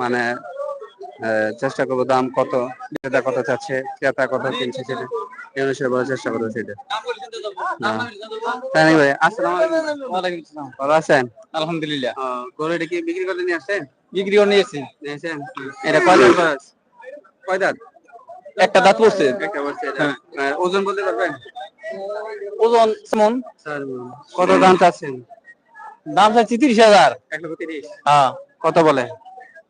মানে চেষ্টা করব দাম কত ক্রেতা কত চাচ্ছে ক্রেতা কত কিনছে সেটা এই অনুসারে বলার চেষ্টা করব সেটা। হ্যাঁ। তাই ভাই আসসালামু আলাইকুম। ভালো আছেন? আলহামদুলিল্লাহ। কি বিক্রি করতে নিয়ে আসছেন? বিক্রি করে নিয়েছি। নিয়েছেন? এটা কয় দাঁত? বয়স কয় দাঁত? একটা দাঁত পড়ছে। একটা এটা? আর ওজন বলতে পারবেন? ওজন কত দাম চাচ্ছেন? দাম চাচ্ছি তিরিশ হাজার। এক লক্ষ তিরিশ। হ্যাঁ। কত বলে?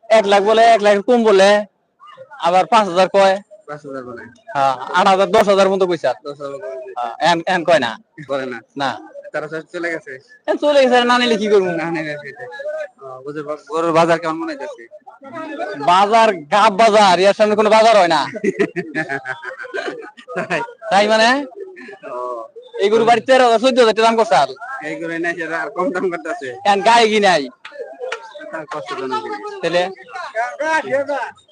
এক লাখ বলে এক লাখ কম বলে আবার পাঁচ হাজার কয়। হ্যাঁ আট হাজার দশ হাজার মতো পয়সা। হ্যাঁ, এন- কয় না? না। চলে গেছে? এ চলে গেছে না নিলে কি করব? না গরুর বাজার কেমন মনে হচ্ছে বাজার গাব বাজার এর সামনে কোনো বাজার হয় না। তাই। মানে? এই গরু বাড়ি তেরো হাজার চোদ্দ হাজার দাম করছে আর। এই গরু না কম দাম করতেছে। গায়ে কি নাই। তাহলে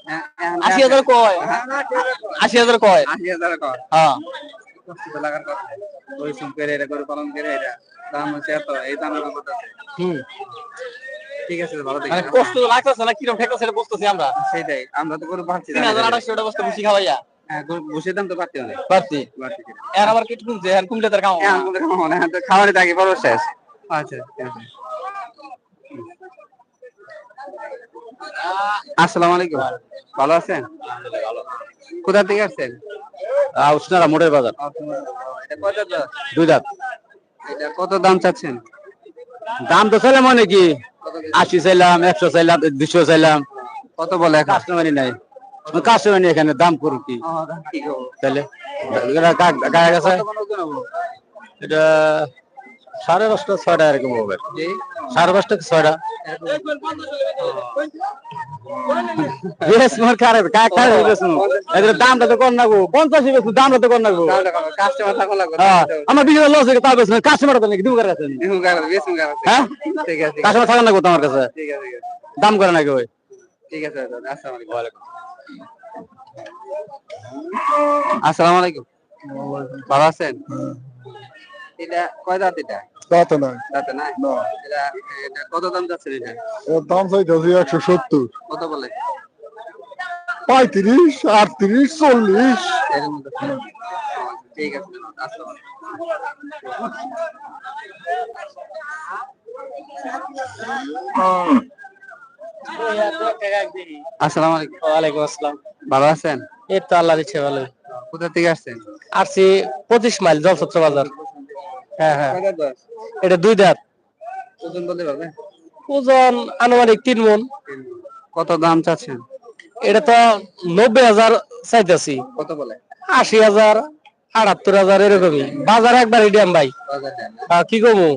হ্যাঁ, আশি হাজার কয়? আশি হাজার কয়? আশি হাজার কর হ্যাঁ। কষ্ট লাগার কথা। পরিশ্রম করে এটা গরু পালন করে এটা। দাম হচ্ছে এত এই দামের কথা হুম। ঠিক আছে ভালো মানে দেখি কষ্ট লাগতেছে না কীরকম ঠেকতেছে এটা বুঝতেছি আমরা। সেটাই আমরা তো গরু পাচ্ছি তিন হাজার আঠাশশো টাকা বস্তা বেশি খাওয়াইয়া। হ্যাঁ বসে দাম তো অনেক। বাড়তি। এর আবার কেটে কমছে এখন কমলে তার খাওয়া। এখন বলতে খাওয়া না, তো খাওয়ারই বড় শেষ। আচ্ছা ঠিক আছে। আসসালামু আলাইকুম। ভালো আছেন? কোথা থেকে আসছেন? উষ্ণারা মোড়ের বাজার। এটা কত দাম? দুই দাঁত। এটা কত দাম চাচ্ছেন? দাম তো চাইলাম মানে কেজি? আশি চাইলাম একশো চাইলাম দুশো চাইলাম। কত বলে কাস্টমারই নাই। কাস্টমার নেই এখানে দাম করুক কি? তাহলে গায়ে গেছে? এটা সাড়ে পাঁচটা ছয়টা এরকম হবে। সাড়ে পাঁচটা ছয়টা? দামটা তো কম পঞ্চাশি বেশ দামটা তো কম নাগো। কাস্টমার লাগবে হ্যাঁ আমার বিশ লস হয়ে তা বেশ কাস্টমার তো নাকি দুবার আছে। হ্যাঁ? কাস্টমার থাকা তোমার কাছে? দাম করে নাকি ওই? ঠিক আছে আসসালামু আলাইকুম। ভালো আছেন? এটা কয় দাঁত এটা? দাঁত নয় দাঁতে নাই? এটা এটা কত দাম যাচ্ছে এটা? এর দাম চাইতেছি একশো সত্তর। কত বলে? পঁয়ত্রিশ আটত্রিশ চল্লিশ। ঠিক আছে আসসালামু আলাইকুম। ওয়ালাইকুম আসসালাম। ভালো আছেন? এই তো আল্লাহ ইচ্ছে ভালো কোথা থেকে আসছেন? আসছি পঁচিশ মাইল জলছত্র বাজার। হ্যাঁ হ্যাঁ? এটা দুই দাঁত ওজন বলতে পারবেন ওজন আনুমানিক তিন মন। কত দাম চাচ্ছেন? এটা তো নব্বই হাজার চাইতেছি। কত বলে? আশি হাজার আটাত্তর হাজার এরকমই। বাজার একবার ইডিয়াম ভাই। আহ, কি কমু?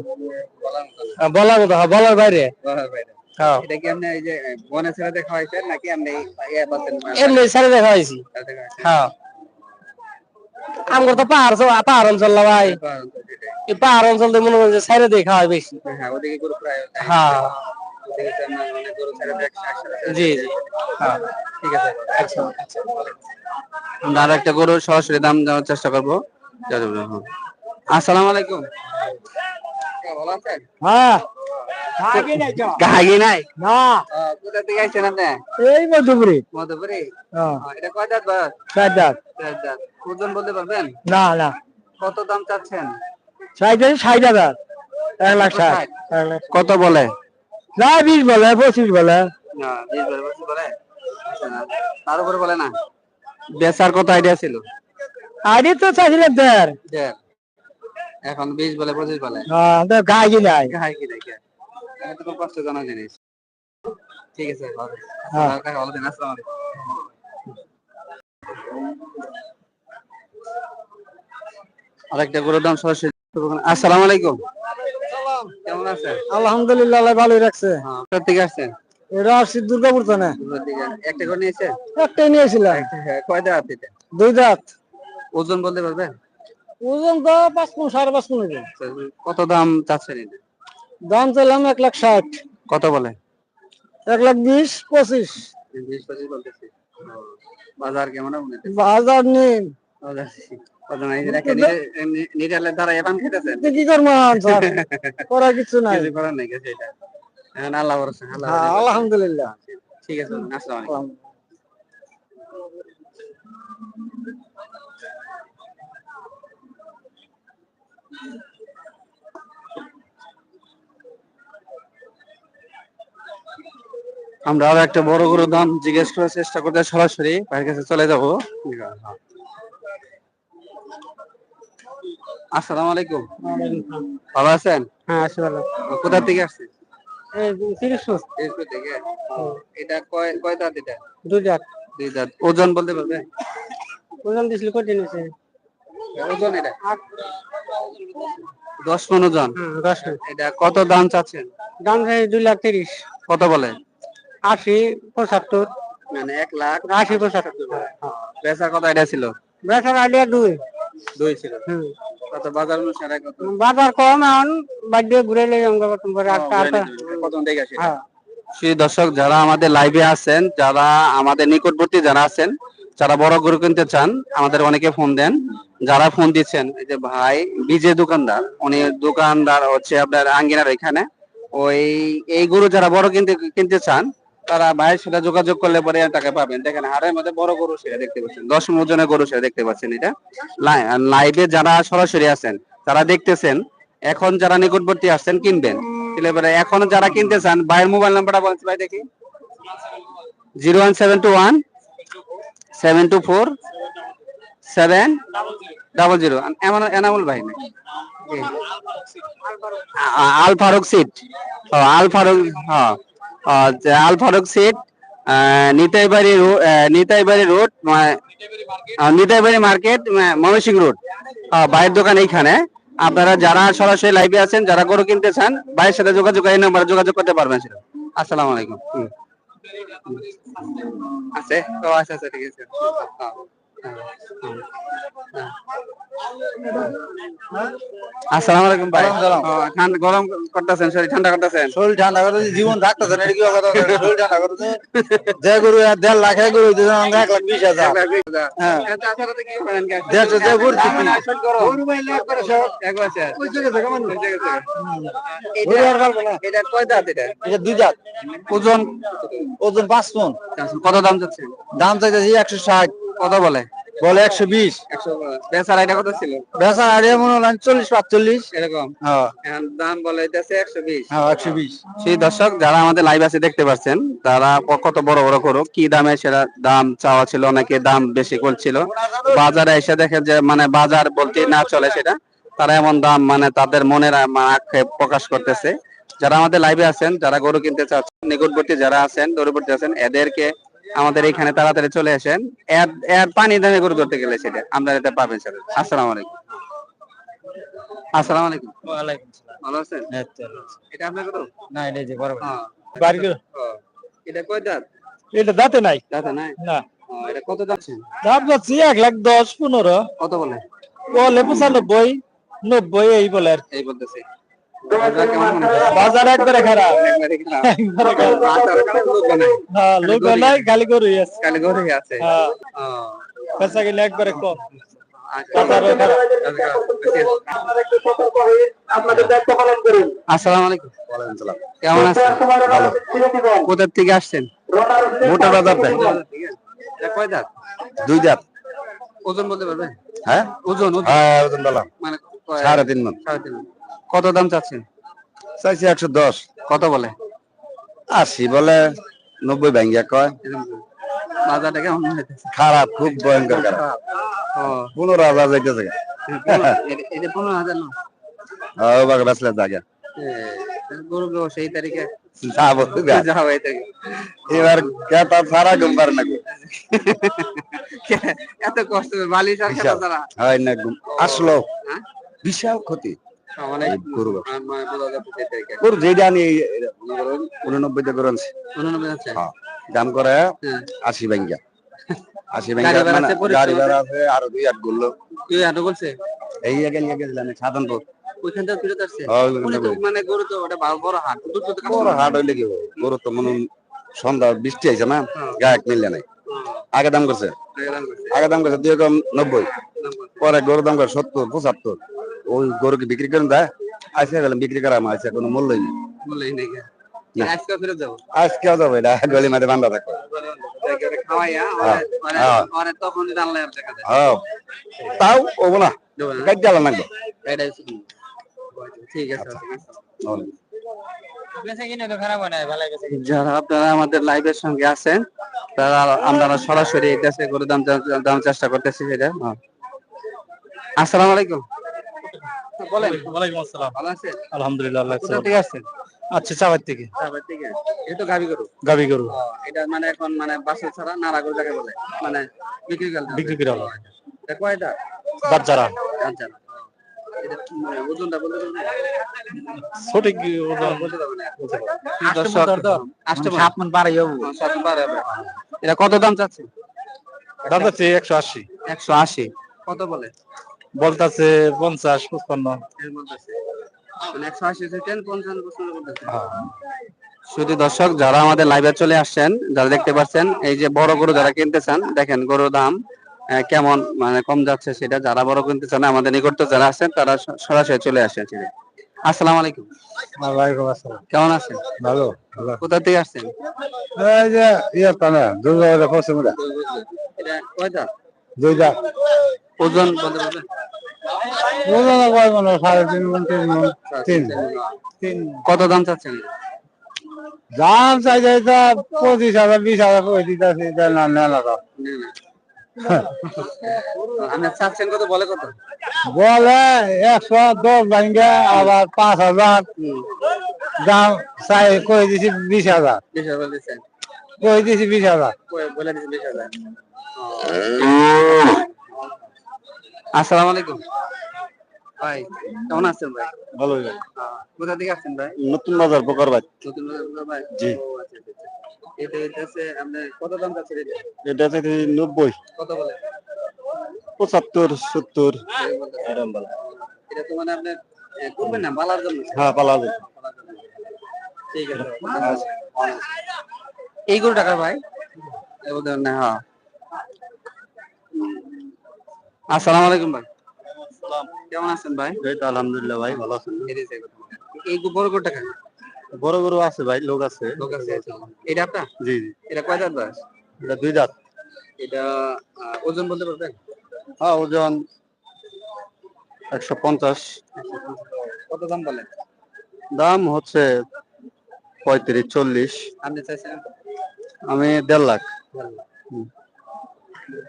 বলার মতো বলার হ্যাঁ, বাইরে। বলার বাইরে। হ্যাঁ। এটা কি আপনি এই যে বনে ছেড়ে দেখা হয়েছে নাকি ইয়ে এমনি দেখা হয়েছি হ্যাঁ। আমার তো পাহাড় পাহাড় অঞ্চল না ভাই। এই পাহাড় অঞ্চল থেকে মনে হয় যে সাইরে দেখা হয় বেশি। হ্যাঁ হ্যাঁ। মানে জি জি। হ্যাঁ। ঠিক আছে। আমরা আর একটা গরু সরাসরি দাম দেওয়ার চেষ্টা করব। আসসালামু আলাইকুম। হ্যাঁ। গাহি নাই না। কোথা থেকে আইছেন আপনি? এই মধ্যপুরি মধুপুরি? এটা কয় দাঁত বয়স? চার দাঁত চার দাঁত ওজন বলতে পারবেন? না না। কত দাম চাচ্ছেন? ষাট ষাট হাজার। এক লাখ ষাট কত বলে? না বিশ বলে পঁচিশ বলে। না, বিশ বলে, পঁচিশ বলে? আচ্ছা, তার উপরে বলে না। বেচার কত আইডিয়া ছিল? আগে তো চাইছিলাম দেড়। এখন বিশ বলে পঁচিশ বলে। তো গায়ে কি নাই। হাই কি? দেখে এটা খুব কষ্টজনক জিনিস। ঠিক আছে ভালো হ্যাঁ। ভালো দিন আসসালামু আরেকটা গরুর দাম সরাসরি আসসালামু আলাইকুম। কেমন আছেন? আলহামদুলিল্লাহ ভালোই রাখছে। হ্যাঁ কোথা থেকে আসছেন? এটা আসছি দুর্গাপুর তো না একটা করে নিয়েছেন? একটাই নিয়েছিলাম। হ্যাঁ, কয় দাঁত দুই দাঁত। ওজন বলতে পারবেন? ওজন তো পাঁচ সাড়ে পাঁচ কোন আচ্ছা, কত দাম চাচ্ছেন দাম চাইলাম এক লাখ ষাট। কত বলে? এক লাখ বিশ পঁচিশ। বিশ পঁচিশ বলতেছি। বাজার কেমন বাজার নাই। কি করব করার কিছু নাই। করার নাই আল্লাহ হ্যাঁ, আলহামদুলিল্লাহ। ঠিক আছে আসসালামু আমরা আরও একটা বড় গরুর দাম জিজ্ঞেস করার চেষ্টা করতে সরাসরি ভাইয়ের কাছে চলে যাব। আসসালামু আলাইকুম। ভালো আছেন? হ্যাঁ আসি ভালো। কোথা থেকে আসছেন? থেকে? এটা কয় কয় দাঁত এটা? দুই জাত। দুই দাঁত ওজন বলতে পারবে ওজন দিছিল নিছে ওজন এটা? দশ এটা কত দাম চাচ্ছেন? দাম চাই দুই লাখ তিরিশ। কত বলে? আশি পঁচাত্তর। মানে এক লাখ আশি পঁচাত্তর। কত এটা ছিল? বেচার আইডিয়া দুই। দুই ছিল। কত বাজার অনুসারে কত? বাজার কম এখন বাড়ি ঘুরে আমরা কত দেখে আসে। হ্যাঁ। সেই দর্শক যারা আমাদের লাইভে আছেন যারা আমাদের নিকটবর্তী যারা আছেন যারা বড় গরু কিনতে চান, আমাদের অনেকে ফোন দেন। যারা ফোন দিচ্ছেন, এই যে ভাই, বিজে দোকানদার, উনি দোকানদার হচ্ছে আপনার আঙ্গিনার এখানে। ওই, এই গরু যারা বড় কিনতে কিনতে চান, তারা ভাইয়ের সাথে যোগাযোগ করলে পরে টাকা পাবেন। দেখেন হারের মধ্যে বড় গরু সেটা দেখতে পাচ্ছেন। দশ ওজনের গরু সেটা দেখতে পাচ্ছেন এটা। লাইভে যারা সরাসরি আছেন তারা দেখতেছেন, এখন যারা নিকটবর্তী আসছেন, কিনবেন। এখন যারা কিনতে চান, ভাইয়ের মোবাইল নাম্বারটা বলেন ভাই দেখি। Zero one seven two one seven two four, seven double zero. এমন এনামুল ভাই আ- Al Faruk seat. Al Faruk Al Faruk seat Nitaibari Nitaibari road Nitaibari market Mymensingh road. ভাইয়ের দোকান এইখানে। আপনারা যারা সরাসরি লাইভে আছেন, যারা গরু কিনতে চান, ভাইয়ের সাথে যোগাযোগ, এই নাম্বারে যোগাযোগ করতে পারবেন সেটা। আসসালামু আলাইকুম। হুম। আছে আচ্ছা আচ্ছা। আসসালামু আলাইকুম ভাই। ঠান্ডা গরম করতেছেন শরীর ঠান্ডা করতেছেন? শরীর ঠান্ডা করে জীবন থাকতেছে এটা কি কথা শরীর ঠান্ডা করতে যে গরু দেড় লাখ এক গরু দিতে এক লাখ বিশ হাজার। হ্যাঁ। দেড়শো যে গরু কিনবি। গরু আর খাব না। এটা কয় দাঁত এটা? এটা দুই ওজন ওজন পাঁচ মন। কত দাম চাচ্ছে দাম চাইতেছি একশো ষাট। কত বলে? বলে একশো বিশ। একশো বেচার এটা কত ছিল? বেচা আড়িয়া মনে হলেন চল্লিশ পাঁচচল্লিশ। এরকম? হ্যাঁ। এখন দাম বলে হইতেছে একশো বিশ। হ্যাঁ একশো বিশ। সেই দর্শক যারা আমাদের লাইভ আছে দেখতে পাচ্ছেন তারা কত বড় বড় করুক কি দামে সেটা দাম চাওয়া ছিল অনেকে দাম বেশি করছিল। বাজারে এসে দেখে যে মানে বাজার বলতে না চলে সেটা তারা এমন দাম মানে তাদের মনের আক্ষেপ প্রকাশ করতেছে। যারা আমাদের লাইভে আছেন যারা গরু কিনতে চাচ্ছেন নিকটবর্তী যারা আছেন দূরবর্তী আছেন এদেরকে আমাদের এখানে তাড়াতাড়ি চলে আসেন। এর পানি দামে গরু ধরতে গেলে সেটা আমরা এটা পাবেন সেটা আসসালামু আলাইকুম। আসসালামু আলাইকুম। ভালো আছেন? এটা আপনার গরু? না এটা যে বড় হ্যাঁ। বাড়ি এটা কয় দাঁত? এটা দাঁতে নাই। দাঁতে নাই? না। এটা কত যাচ্ছে দাম যাচ্ছে এক লাখ দশ পনেরো। কত বলে? বলে পঁচানব্বই নব্বই এই বলে আর এই বলতেছে। বাজার মনে হয়? একবারে খারাপ। হ্যাঁ লোক নাই গালি গরুই আছে। খালি ঘরেই আছে। গেলে একবারে কম। আচ্ছা। আসসালামু আলাইকুম। কেমন আছেন? কোথা থেকে আসছেন? মোটা বাজার দেয় এটা কয় দাঁত? দুই জাত ওজন বলতে পারবেন? হ্যাঁ? ওজন ওজন। হ্যাঁ বললাম। মানে সাড়ে তিন মন। সাড়ে তিন। কত দাম চাচ্ছেন? চাইছি একশো দশ। কত বলে? আশি বলে নব্বই ব্যাঙ্গিয়া কয়। বাজারটা কেমন খারাপ খুব ভয়ঙ্কর খারাপ। পনেরো হাজার যাইতেছে। পনেরো- হাজার না? ও বাগে বেসলে জায়গা গরু সেই তারিখে? যাব যাও এবার কেতা না এত কষ্ট বালিশ আর হয় না আসলো। হ্যাঁ? বিশাল ক্ষতি। গরু মানে গরু যেটা উননব্বই তে আছে? হ্যাঁ দাম করে হ্যাঁ। আশি মানে আছে, পরিশ্রম গাড়ি ভাড়া আছে? আরও দুই আটগুলো তুই আটো বলছে? এই গেল গেছিলাম সাধনপুর। ওইখান থেকে ফিরত আসছে? হ্যাঁ, তো মানে গরু তো ওটা বড় হাট বড় হাট হইলে কি হবে? গরু তো মনে সন্ধ্যা বৃষ্টি আইছে না। গায়ক মিললে নাই। আগে দাম করছে? আগে দাম করছে। দুই কম নব্বই। পরে গরুর দাম করে সত্তর পঁচাত্তর। ওই গরুকে বিক্রি করেন দা আইসে গেলাম বিক্রি করা আমার আইসে কোনো মূল্যই নেই। বলেই নাকি না। ফেরত যাব। আজকেও এটা গলি মাঝে বান্ধা থাকবে। তাও না। জ্বালা লাগবে। ঠিক আছে যারা আপনারা আমাদের লাইভের সঙ্গে আছেন তারা আমরা সরাসরি এই দেশে গরু দাম দাম চেষ্টা করতেছি সেটা হ্যাঁ। আসসালামু আলাইকুম। বলেন। ওয়ালাইকুম আসসালাম। ভালো আছেন? আলহামদুলিল্লাহ আল্লাহ কোথা থেকে আসছেন? আচ্ছা চাবার থেকে। সাভার থেকে। এটা তো গাবি গরু। গাবি গরু। এটা মানে এখন মানে বাসা ছাড়া নাড়া গরু যাকে বলে মানে বিক্রি বিক্রি করে হলো এটা কয়টা? বাচ্চারা। আচ্ছা। এটা মানে ওজনটা বলতে পারবেন? সঠিক বলতে পারবেন না। দর্শক সাত মন বাড়াই সাত মন বাড়াই এটা কত দাম চাচ্ছে দাম আছে একশো আশি। একশো আশি। কত বলে? বলতাছে পঞ্চাশ। মানে পঞ্চান্ন হ্যাঁ। শুধু দর্শক যারা আমাদের লাইভে চলে আসছেন যারা দেখতে পাচ্ছেন এই যে বড় গরু যারা কিনতে চান দেখেন গরুর দাম কেমন মানে কম যাচ্ছে সেটা যারা বড় কিনতে চান আমাদের নিকট যারা আছেন তারা সরাসরি চলে আসেন আসসালামু আলাইকুম। ওয়ালাইকুম আসসালাম। কেমন আছেন? ভালো ভালো। কোথা থেকে আসছেন? এই যে ইয়ে এটা কয়টা? দুইটা। ওজন বলতে পারবেন বুঝলো না কয় মনে সাড়ে তিন মন তিন মন তিন। তিন। কত দাম চাচ্ছেন? দাম চাই যাই তো পঁচিশ হাজার বিশ হাজার করে দিতে আছে না না না তো। আপনি চাচ্ছেন কত বলে কত? বলে একশো দশ ভাঙ্গে আবার পাঁচ হাজার। দাম চাই করে দিছি বিশ হাজার। করে দিছি বিশ হাজার। বলে দিচ্ছেন বিশ হাজার। আসসালামু আলাইকুম। ভাই কেমন আছেন ভাই? ভালো আহ, কোথা থেকে আসছেন ভাই? নতুন বাজার বোকার বাদ নতুন বাজার ভাই জি। আচ্ছা, আচ্ছা, আচ্ছা। এটা হচ্ছে আপনার কত দাম চাচ্ছেন এটা থেকে নব্বই। কত বলে? পঁচাত্তর সত্তর। এটা তো মানে আপনার এ, করবেন না বালার জন্য? হ্যাঁ পালা যাবে ঠিক আছে। এই গরু টাকা ভাই? এই না হ্যাঁ। আসসালামু আলাইকুম ভাই। কেমন আছেন ভাই? এই তো আলহামদুলিল্লাহ ভাই ভালো আছেন এই বড় গরু টাকা বড় গরু আছে ভাই লোক আছে। লোক আছে এটা আপনার? জি জি। এটা কয় দাঁত বয়স? এটা দুই দাঁত এটা ওজন বলতে পারবেন? হ্যাঁ ওজন একশো পঞ্চাশ। কত দাম বলেন? দাম হচ্ছে পঁয়ত্রিশ চল্লিশ। আপনি চাইছেন? আমি দেড় লাখ।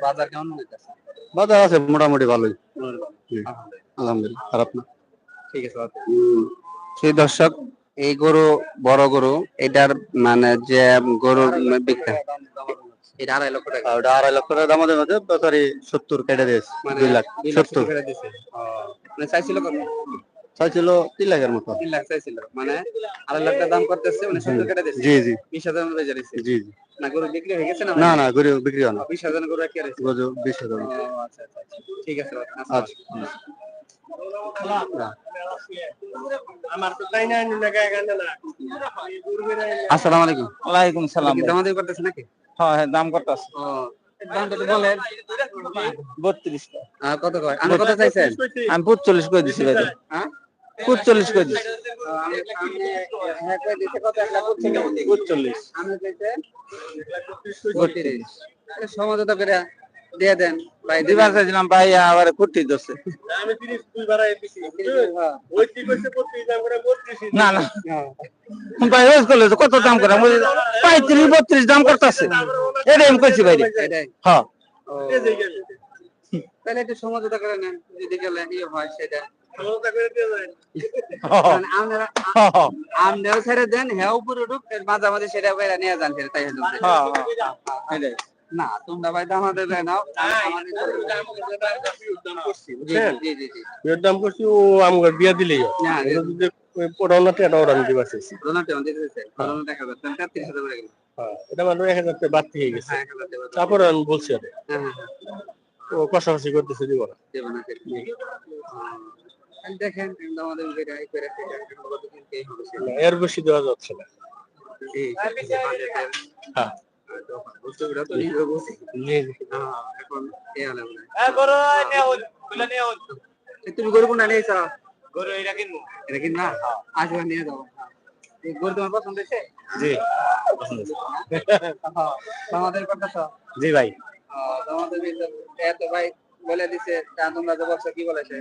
বাজার কেমন হইতেছে বাজার আছে মোটামুটি ভালোই। আলহামদুলিল্লাহ খারাপ না ঠিক আছে সেই দর্শক এই গরু বড় গরু এটার মানে যে গরুর বিক্রি। এটা আড়াই লক্ষ টাকা। ওটা আড়াই লক্ষ টাকা দাম আছে সত্তর কেটে দিয়েছে মানে দুই লাখ সত্তর। মানে চাইছিল কত? চাইছিল তিন লাখের মতো। তিন লাখ চাইছিল। মানে আড়াই লাখ টাকা দাম করতেছে মানে সত্তর কেটে দিছে জি জি। বিশ হাজার মতো বেজে জি জি। না গরু বিক্রি হয়ে গেছে না না না গরু বিক্রি হয় না। বিশ হাজার গরু রাখি রয়েছে গরু বিশ হাজার আচ্ছা আচ্ছা আচ্ছা। ঠিক আছে আচ্ছা। আসসালামু আলাইকুম। ওয়ালাইকুম সালাম কি করতেছে নাকি? হ্যাঁ হ্যাঁ দাম আছে বলেন। বত্রিশ। কত কয়? আমি কত চাইছেন? আমি পঁচল্লিশ করে দিছি ভাই? হ্যাঁ আমি আমি হ্যাঁ সমঝোতা করে দিয়ে দেন ভাই। দিবার চাইছিলাম ভাই আবার না না ভাই রোজ করলে কত দাম করে? পঁয়ত্রিশ বত্রিশ দাম করতেছে। এটাই আমি কইছি ভাই। হ্যাঁ। তাহলে একটু সমঝোতা করে নেন যদি গেলে ইয়ে হয় সেটা। আমরাও ছেড়ে দেন হ্যাঁ উপরে উঠুক এর মাঝামাঝি সেটা বাইরে নিয়ে যান সেটা তাই হলো না তোমরা ভাই দেয় দাম করছি ও আমার বিয়া দিলেই দিতে করে গেল এটা মানে টাকা বাড়তি হয়ে গেছে তারপরে আমি বলছি আর ও কষাকষি করতেছে দিব না দেবো না সেটা। আহ, দেখেন আমাদের করে আই করে এর বেশি দেওয়া যাচ্ছে না। জি হ্যাঁ নিয়ে। হ্যাঁ। এখন এ আলাম না এ তুমি গরু কোনটা নিয়েছ গরু এটা কিনবো। এটা কিনবা? আসবে নিয়ে যাব গরু তোমার পছন্দ হয়েছে? জি আমাদের কথা জি ভাই। আমাদের এত ভাই বলে দিছে তা তোমরা যে বলছো কি বলেছে?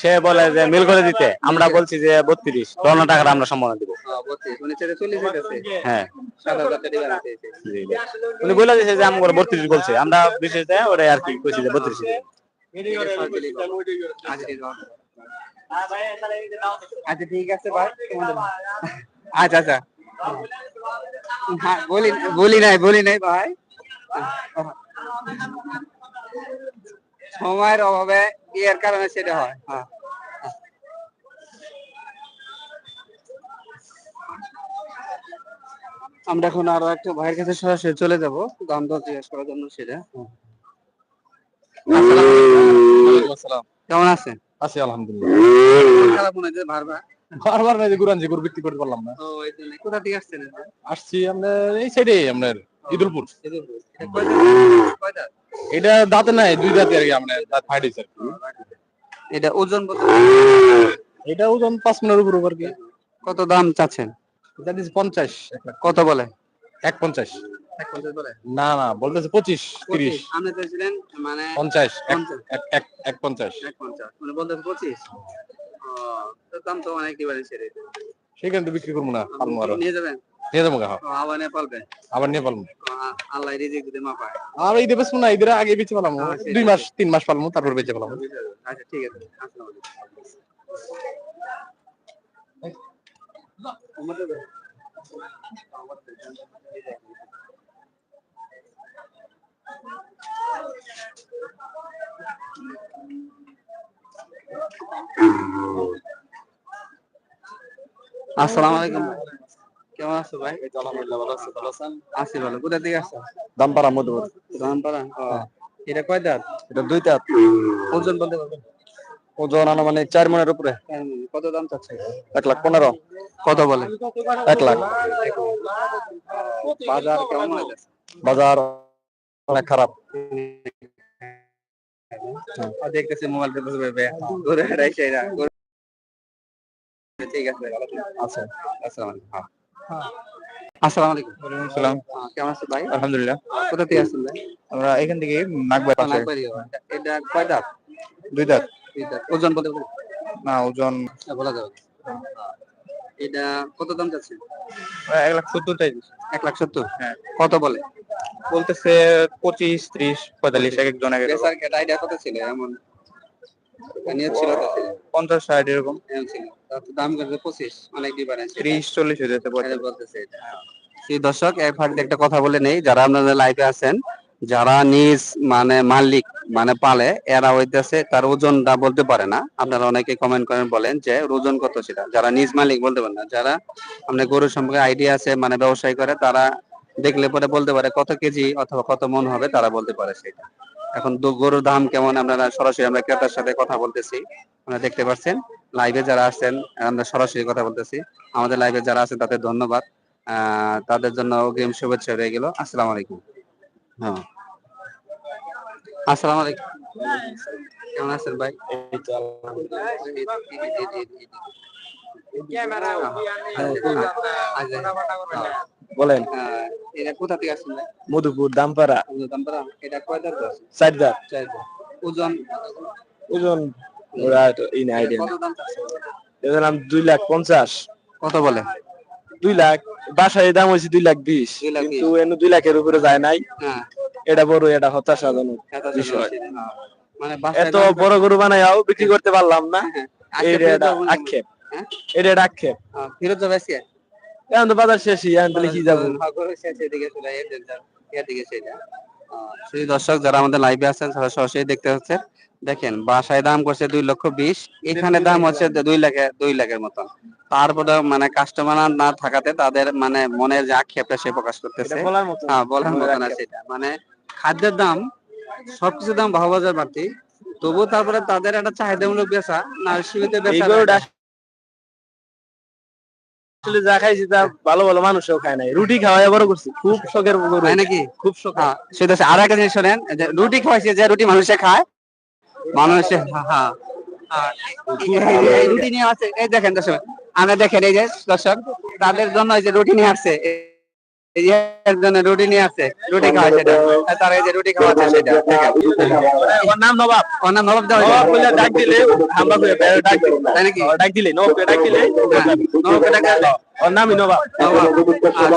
সে বলে যে মিল করে দিতে। আমরা বলছি যে বত্রিশ। চুয়ান্ন টাকাটা আমরা সম্মান দিব। বত্রিশ। উনি ছেড়ে চল্লিশ হ্যাঁ। উনি বলে দিয়েছে যে আমার বত্রিশ বলছে। আমরা বিশেষ ওটাই আর কি কইছি যে বত্রিশ আচ্ছা ঠিক আছে ভাই। আচ্ছা আচ্ছা। হ্যাঁ বলি বলি নাই বলি নাই ভাই। সময়ের অভাবে ইয়ের কারণে সেটা হয় হ্যাঁ। আমরা এখন আরও একটা ভাইয়ের কাছে সরাসরি চলে যাব দাম দর জিজ্ঞেস করার জন্য সেটা কেমন আছেন? আছি আলহামদুলিল্লাহ। বারবার। নাই যে গুরান যে গরু বিক্রি করতে পারলাম না। কোথা থেকে আসছেন? আসছি আমরা এই সাইডে আপনার ইদুলপুর দাঁত? এটা দাঁতে নাই দুই দাঁতে আর কি আপনার দাঁত ফাইটেছে আর এটা ওজন কত? এটা ওজন পাঁচ মিনিটের উপর আর কি। কত দাম চাচ্ছেন? এটা দিচ্ছে পঞ্চাশ। কত বলে? এক পঞ্চাশ। না না বলতেছে পঁচিশ তিরিশ। আপনি চাইছিলেন মানে পঞ্চাশ এক- পঞ্চাশ। মানে বলতেন পঁচিশ। দাম তো অনেক দিবারে ছেড়ে সেখানে তো বিক্রি করব না নিয়ে যাবেন? নিয়ে যাব গা। আবার আল্লাহ রিজিক যদি মা পায় আর এই দেবে শোনা ঈদের আগে বেঁচে পেলাম। হ্যাঁ, দুই মাস তিন মাস তারপর বেঁচে পেলাম। আচ্ছা ঠিক আছে। আসসালামু আলাইকুম। আসসালামু আলাইকুম। কেমন আছো ভাই? আলহামদুলিল্লাহ ভালো আছে ভালো আছেন? আছি ভালো। কোথা থেকে আসছো দামপাড়া মধুপুর। রামপাড়া ও, এটা কয় দাঁত? এটা দুই দাঁত। ওজন বলতে পারবেন? ওজন আনুমানিক চার মনের উপরে। কত দাম চাচ্ছে? এক লাখ পনেরো। কত বলে? এক লাখ। বাজার কেমন বাজার অনেক খারাপ। আর দেখতেছি মোবাইল ঘুরে ঠিক আছে আচ্ছা। আসসালামু আলাইকুম। হ্যাঁ। আসসালামু। আলাইকুম সালাম কেমন আছো ভাই? আলহামদুলিল্লাহ। কোথা থেকে আসছেন ভাই? আমরা এখান থেকে নাগবাই পাশে। এটা- এটা কয় দাঁত? দুই দাঁত। দুই দাঁত। ওজন বলতে না ওজন হ্যাঁ, বলা যাবে। এটা কত দাম এক লাখ সত্তর চাইছি এক লাখ সত্তর? হ্যাঁ। কত বলে? বলতেছে পঁচিশ ত্রিশ পঁয়তাল্লিশ এক একজন এক আইডিয়া কত ছিল? এমন নিয়ত ছিল পঞ্চাশ ষাট এরকম। এমন ছিল। দাম করছে পঁচিশ অনেক ডিফারেন্স ত্রিশ চল্লিশ হয়ে যেতে বলতেছে এটা। সেই দর্শক এক ফাঁক একটা কথা বলে নেই। যারা আপনাদের লাইভে আছেন যারা নিজ মানে মালিক মানে পালে এরা হইতেছে তার ওজনটা বলতে পারে না। আপনারা অনেকে কমেন্ট করেন বলেন যে ওজন কত সেটা। যারা নিজ মালিক বলতে পারে না যারা আপনার গরু সম্পর্কে আইডিয়া আছে মানে ব্যবসায় করে তারা দেখলে পরে বলতে পারে কত কেজি অথবা কত মন হবে তারা বলতে পারে সেটা। এখন গরুর দাম কেমন? আপনারা সরাসরি আমরা ক্রেতার সাথে কথা বলতেছি। আপনারা দেখতে পাচ্ছেন লাইভে যারা আসছেন আমরা সরাসরি কথা বলতেছি। আমাদের লাইভে যারা আছেন তাদের ধন্যবাদ। তাদের জন্য অগ্রিম শুভেচ্ছা রয়ে গেল। আসসালামু আলাইকুম। হ্যাঁ। আসসালামু আলাইকুম। কেমন আছেন ভাই? বলেন। আহ, এটা কোথা থেকে ভাই? মধুপুর দামপাড়া। দামটা এটা কয় দাঁত চার দাঁত চার দাঁত। ওজন? ওজন ওরা এই আইডিয়া এদের নাম দুই লাখ পঞ্চাশ। কত বলে? দুই লাখ। বাসায় দাম হয়েছে দুই লাখ বিশ। কিন্তু এনে দুই লাখের উপরে যায় নাই। হ্যাঁ। এটা বড় এটা হতাশাজনক বিষয়। হ্যাঁ। মানে এত বড় গরু বানাইও বিক্রি করতে পারলাম না। হ্যাঁ, আজকে এটা? আক্ষেপ। হ্যাঁ? এটা আক্ষেপ। হ্যাঁ, ফেরত যাবে? এখন তো বাজার শেষই এখন তাহলে কি যাব? সেই দর্শক যারা আমাদের লাইভে আছেন তারা সরাসরি দেখতে হচ্ছে। দেখেন বাসায় দাম করছে দুই লক্ষ বিশ এখানে দাম হচ্ছে দুই লাখে দুই লাখের মতন। তারপরে মানে কাস্টমার না থাকাতে তাদের মানে মনের যে আক্ষেপটা সে প্রকাশ করতেছে। হ্যাঁ বলার মতো না সেটা। মানে খাদ্যের দাম সবকিছুর দাম ভাবা বাজার বাড়তি। তবুও তারপরে তাদের একটা চাহিদামূলক বেচা না সীমিত বেচা গরুটা আসলে যা খাইছি তা ভালো ভালো মানুষও খায় নাই। রুটি খাওয়াই বড় করছি। খুব শখের গরু। নাকি? খুব শখ হ্যাঁ সেটা আর একটা জিনিস শোনেন যে রুটি খাওয়াইছে যে রুটি মানুষে খায় মানুষে হ্যাঁ হ্যাঁ। রুটি নিয়ে আছে। এই দেখেন দর্শক আমরা দেখেন এই যে দর্শক তাদের জন্য এই যে রুটি নিয়ে আসছে জন্য রুটি নিয়ে রুটি খাওয়া সেটা আর এই যে রুটি খাওয়াচ্ছে সেটা ওর নাম নবাব। ওর নাম নবাব দেওয়া নবাব বলে ডাক দিলে আমরা ডাক দিলে তাই নাকি? ডাক দিলে নবাবকে ডাক দিলে নবাবকে ডাক দিলে? ওর নামই নবাব। নবাব।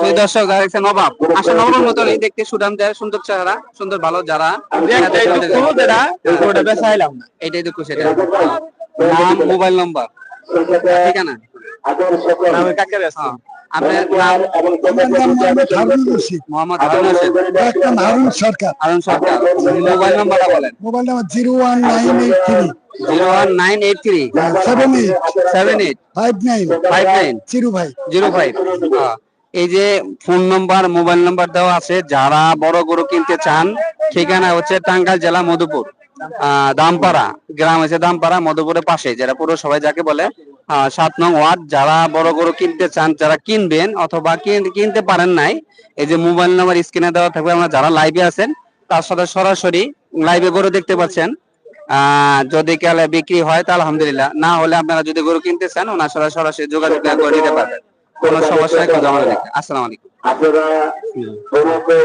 সেই দর্শক যারা দেখছে নবাব। আসলে নবাবের মতো এই দেখতে সুদাম দেয় সুন্দর চেহারা সুন্দর ভালো যারা। একটাই দুঃখ না। সেটা। নাম মোবাইল নম্বর। ঠিকানা? নামে কাকে ব্যস্ত? হ্যাঁ। আপনার নাম মোহাম্মদ হারুন হোসেন একটা হারুন সরকার। হারুন সরকার। মোবাইল নাম্বারটা বলেন। Mobile number zero one nine eight three. Zero one nine eight three. Seven eight. Seven eight. Five nine. Five nine zero ভাই জিরো ফাইভ। এই যে ফোন নাম্বার মোবাইল নাম্বার দেওয়া আছে যারা বড় গরু কিনতে চান ঠিকানা হচ্ছে টাঙ্গাইল জেলা মধুপুর। আহ, দামপাড়া। গ্রাম হচ্ছে দামপাড়া মধুপুরের পাশে যেটা পুরো সবাই যাকে বলে। সাত নং ওয়ার্ড যারা বড় গরু কিনতে চান যারা কিনবেন অথবা কিনতে পারেন নাই এই যে মোবাইল নাম্বার স্ক্রিনে দেওয়া থাকবে আমরা যারা লাইভে আছেন তার সাথে সরাসরি লাইভে গরু দেখতে পাচ্ছেন। যদি কালে বিক্রি হয় তাহলে আলহামদুলিল্লাহ। না হলে আপনারা যদি গরু কিনতে চান ওনার সাথে সরাসরি যোগাযোগ করে নিতে পারবেন। কোনো সমস্যা নেই কথা আমাদের আসসালামু আলাইকুম। আপনারা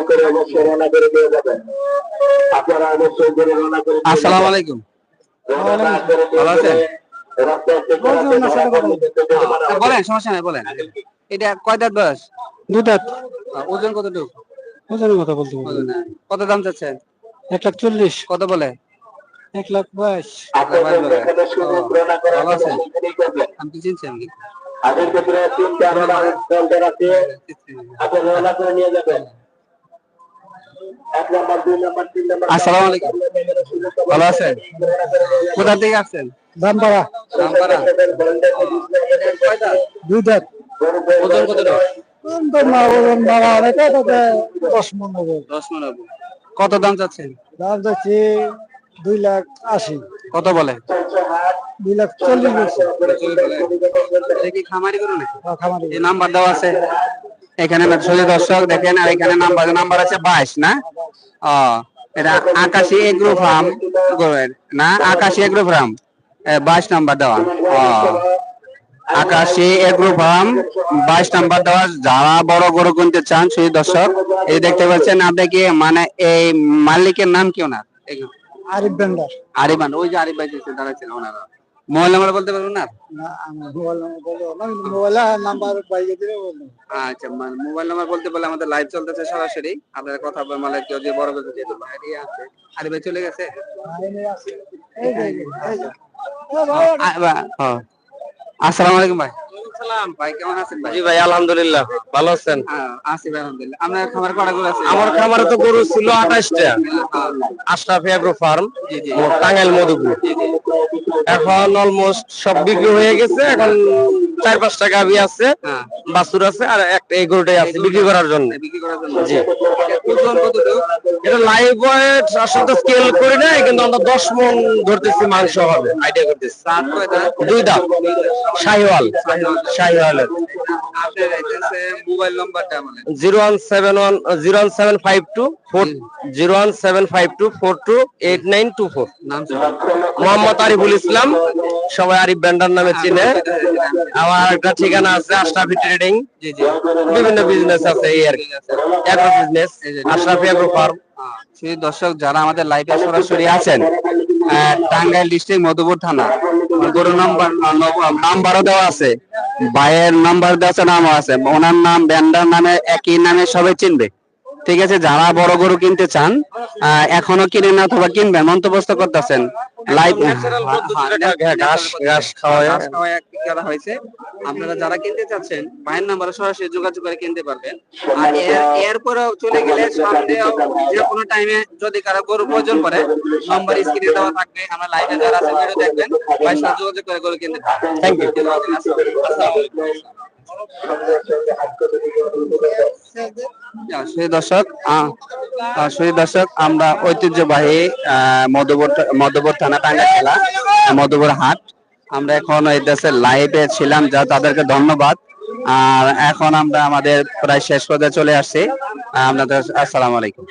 করে অবশ্যই রওনা করে দিয়ে যাবেন। আপনারা অবশ্যই করে রওনা করে আসসালামু আলাইকুম। ভালো আছেন? বলেন সমস্যা নেই বলেন। এটা কয় দাঁত বয়স? দু দাঁত। ওজন কতটুকু? ওজনের কথা বলতে হ্যাঁ। কত দাম চাচ্ছেন? এক লাখ চল্লিশ। কত বলে? এক লাখ বাইশ। করার ভালো আছেন? জন্য সেখানেই করবেন। আমি তো চিনছি আমি আগের ক্ষেত্রে তিনটা রওনা কাউন্টার আছে। আপনি রওনা করে নিয়ে যাবেন এক নাম্বার দুই নাম্বার তিন নাম্বার আসসালামু আলাইকুম। ভালো আছেন? কোথা থেকে আসছেন? দামপাড়া। দুই দাঁত। ওজন মন কত দাম চাচ্ছেন? দাম যাচ্ছে দুই লাখ আশি। কত বলে? দুই লাখ চল্লিশ বলছে। খামারি করো নাকি? খামারি। এই নাম্বার দেওয়া আছে। এখানে সোজা দর্শক দেখেন আর এখানে নাম্বার নাম্বার আছে বাইশ না? ও এটা আকাশি এগ্রো ফার্ম না? আকাশি এগ্রো ফার্ম। বাইশ নাম্বার দেওয়া। ও আকাশি এগ্রো ফার্ম বাইশ নাম্বার দেওয়া। যারা বড় গরু কিনতে চান সেই দর্শক এই দেখতে পাচ্ছেন আপনি কি মানে এই মালিকের নাম কি ওনার? এই- আরিফ বেন্ডার ওই যে আরিফ ভাই দাঁড়াচ্ছেন ওনারা। মোবাইল নাম্বার বলতে পারব না? আচ্ছা মানে মোবাইল নাম্বার বলতে পারলে আমাদের লাইভ চলতেছে সরাসরি। আপনারা কথা বলে মানে কেউ যে বড় করতে যেহেতু বাইরে আছে। আরে ভাই চলে গেছে। আসসালামু আলাইকুম ভাই। সালাম ভাই কেমন আছেন ভাই? জি ভাই আলহামদুলিল্লাহ ভালো আছেন? আছি ভাই আলহামদুলিল্লাহ। আপনার খামার কটা গরু আছে? আমার খামারে তো গরু ছিল আঠাশটা। এগ্রো ফার্ম জি জি। টাঙ্গাইল মধুপুর। এখন অলমোস্ট সব বিক্রি হয়ে গেছে। এখন চার পাঁচটা গাভি আছে হ্যাঁ। বাছুর আছে আর একটা এই গরুটাই আছে বিক্রি করার জন্য। জি। এটা লাইভ ওয়েট আসলে স্কেল করি নাই কিন্তু আমরা দশ মন ধরতেছি মাংস হবে। আইডিয়া করতেছি। দুই শাহিওয়াল। শাহিওয়ালের। Zero one seven one zero one seven five two four zero one seven five two four two eight nine two four. Mohammad Ariful Islam সবাই আরিফ ব্যান্ডার নামে চিনে। আমার একটা ঠিকানা আছে আশরাফি ট্রেডিং। জি জি। বিভিন্ন বিজনেস আছে এই আর কি। বিজনেস আশরাফি ফার্ম সেই দর্শক যারা আমাদের লাইভে সরাসরি আছেন টাঙ্গাইল ডিস্ট্রিক্ট মধুপুর থানা, গরু নাম্বার নাম্বারও দেওয়া আছে, ভাইয়ের নাম্বার দেওয়া আছে, নামও আছে, ওনার নাম, ব্যান্ডার নামে, একই নামে সবাই চিনবে। ঠিক আছে যারা বড় গরু কিনতে চান এখনও কিনেন অথবা কিনবেন মন্তব্য করতেছেন। লাইভ ঘাস ঘাস খাওয়ায়। হয়েছে? আপনারা যারা কিনতে চাচ্ছেন ভাইয়ের নাম্বারে সরাসরি যোগাযোগ করে কিনতে পারবেন। আর এর- এরপরেও চলে গেলে সামনেও যে কোনো টাইমে যদি কারও গরু প্রয়োজন পড়ে নাম্বার স্ক্রিনে দেওয়া থাকবে। আমরা লাইভে যারা আছে ভিডিও দেখবেন। যোগাযোগ করে গরু কিনতে পারবেন। থ্যাংক ইউ সেই দর্শক আমরা ঐতিহ্যবাহী আহ, মধুবর মধুবর থানা টাঙ্গা জেলা মধুবর হাট। আমরা এখন এই দেশে লাইভে ছিলাম যা তাদেরকে ধন্যবাদ। আর এখন আমরা আমাদের প্রায় শেষ পর্যায়ে চলে আসছি। আপনাদের আসসালামু আলাইকুম।